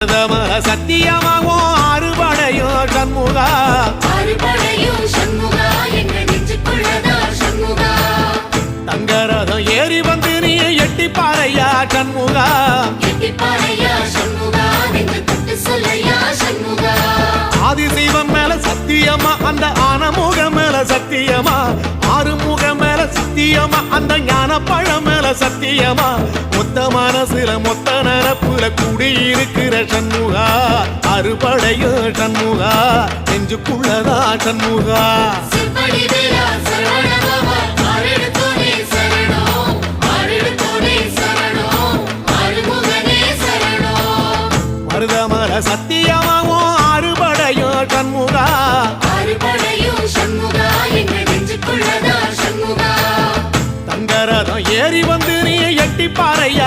சண்முகா? அறுபடையும் சண்முகா தங்கரதம் ஏறி வந்து நீ எட்டி பாறையா சண்முகா ஆதிசைவம் மேல சத்தியமா அந்த ஆனமுகம் மேல சத்தியமா? ஆறுமுகம் மேல சத்தியமா அந்த ஞான பழம் மேல சத்தியமா? மொத்த மனசுல மொத்த குடியிருக்கிற சண்முகா அறுபடையோ சண்முகா நெஞ்சுக்குள்ளதா சண்முகா. மருதமர சத்தியமாவும் அறுபடையோ சண்முகா. அறுபடையும் சண்முகா தங்கரதம் ஏறி வந்து நீ எட்டி பாறையா.